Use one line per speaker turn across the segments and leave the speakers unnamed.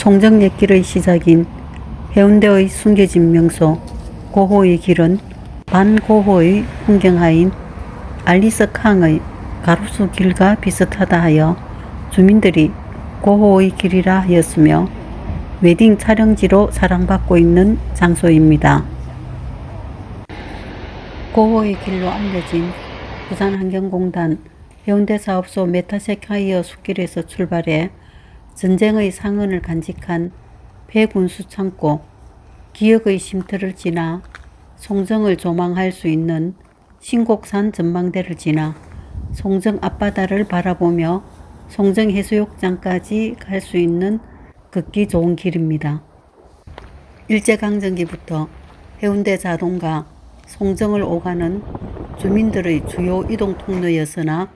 송정예길의 시작인 해운대의 숨겨진 명소 고호의 길은 반고호의 풍경하인 알리스 캉의 가로수 길과 비슷하다 하여 주민들이 고호의 길이라 하였으며 웨딩 촬영지로 사랑받고 있는 장소입니다. 고호의 길로 알려진 부산환경공단 해운대 사업소 메타세카이어 숲길에서 출발해 전쟁의 상흔을 간직한 폐군수 창고, 기억의 쉼터를 지나 송정을 조망할 수 있는 신곡산 전망대를 지나 송정 앞바다를 바라보며 송정 해수욕장까지 갈 수 있는 걷기 좋은 길입니다. 일제강점기부터 해운대 자동과 송정을 오가는 주민들의 주요 이동 통로였으나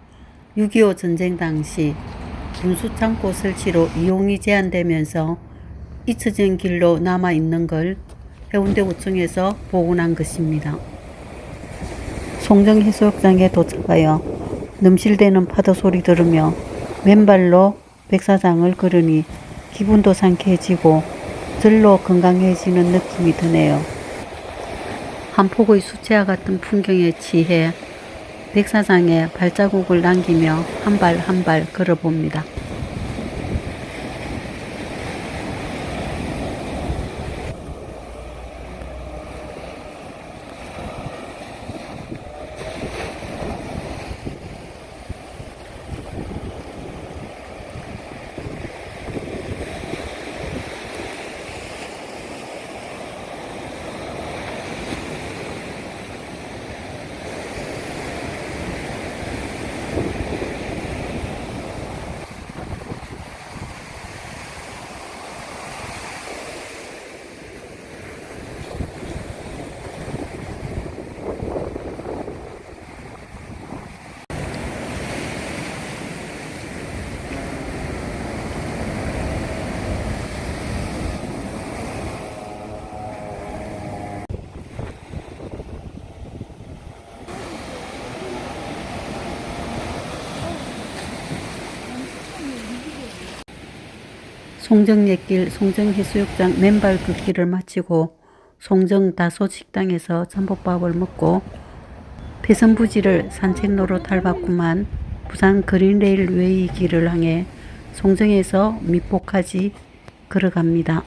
6.25 전쟁 당시 군수창 고 설치로 이용이 제한되면서 잊혀진 길로 남아 있는 걸 해운대구청에서 복원한 것입니다. 송정 해수욕장에 도착하여 넘실대는 파도 소리 들으며 맨발로 백사장을 걸으니 기분도 상쾌해지고 절로 건강해지는 느낌이 드네요. 한 폭의 수채화 같은 풍경에 취해 백사장에 발자국을 남기며 한 발 한 발 걸어봅니다. 송정예길 송정해수욕장 맨발 걷기를 마치고 송정 다소 식당에서 전복밥을 먹고 배선부지를 산책로로 탈바꿈한 부산 그린레일웨이 길을 향해 송정에서 미포까지 걸어갑니다.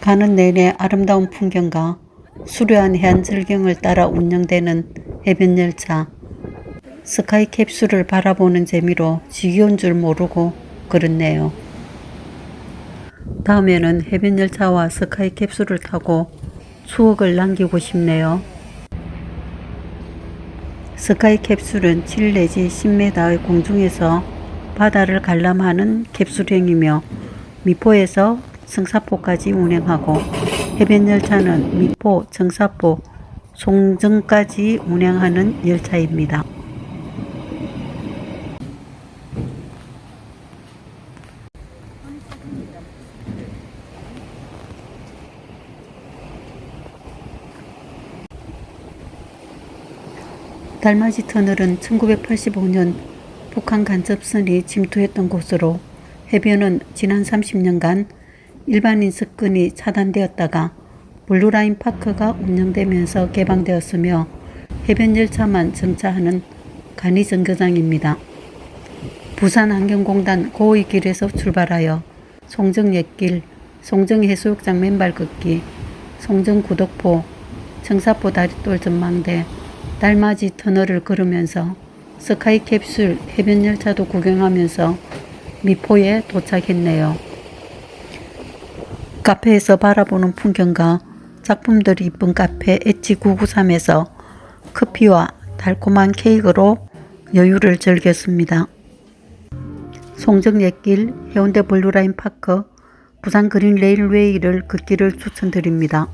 가는 내내 아름다운 풍경과 수려한 해안 절경을 따라 운영되는 해변 열차 스카이 캡슐을 바라보는 재미로 지겨운 줄 모르고 걸었네요. 다음에는 해변 열차와 스카이 캡슐을 타고 추억을 남기고 싶네요. 스카이 캡슐은 7 내지 10m의 공중에서 바다를 관람하는 캡슐형이며 미포에서 성사포까지 운행하고 해변 열차는 미포, 청사포, 송정까지 운행하는 열차입니다. 달맞이 터널은 1985년 북한 간접선이 침투했던 곳으로 해변은 지난 30년간 일반인 접근이 차단되었다가 블루라인 파크가 운영되면서 개방되었으며 해변 열차만 정차하는 간이 정거장입니다. 부산환경공단 고의길에서 출발하여 송정예길, 송정해수욕장 맨발 걷기, 송정구덕포, 청사포 다리돌 전망대, 달맞이 터널을 걸으면서 스카이 캡슐 해변 열차도 구경하면서 미포에 도착했네요. 카페에서 바라보는 풍경과 작품들이 이쁜 카페 엣지 993에서 커피와 달콤한 케이크로 여유를 즐겼습니다. 송정예길, 해운대 블루라인 파크, 부산 그린 레일웨이를 걷기를 추천드립니다.